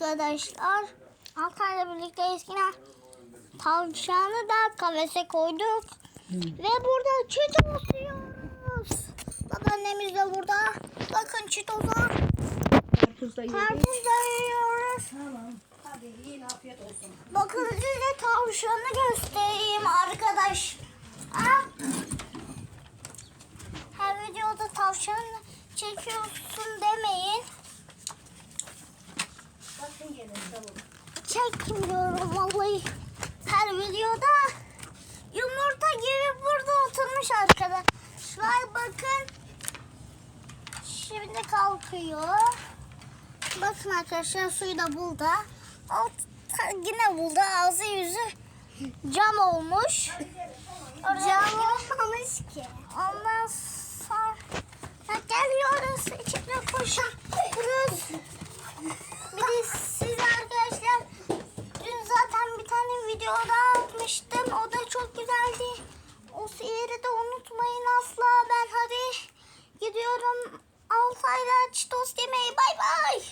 Arkadaşlar Altay'la birlikte eskiden tavşanı da kafese koyduk. Ve burada çitos yiyoruz. Babaannemiz de burada. Bakın yedik. Karpuz da yiyoruz. Tamam. Hadi yiyin afiyet olsun. Bakın size tavşanı göstereyim arkadaş. Ha? Her videoda tavşan çekiyorsun demeyin. Çekmiyorum vallahi. Her videoda yumurta gibi burada oturmuş arkadaşlar. Bakın. Şimdi kalkıyor. Bakın arkadaşlar suyu da. O ta- yine buldu. Ağzı yüzü cam olmuş. Cam olmamış ki. Ondan sonra geliyoruz. İçine koşuyoruz. Videoda atmıştım. O da çok güzeldi. O yeri de unutmayın asla. Ben hadi gidiyorum Altay'la çitos yemeği. Bay bay.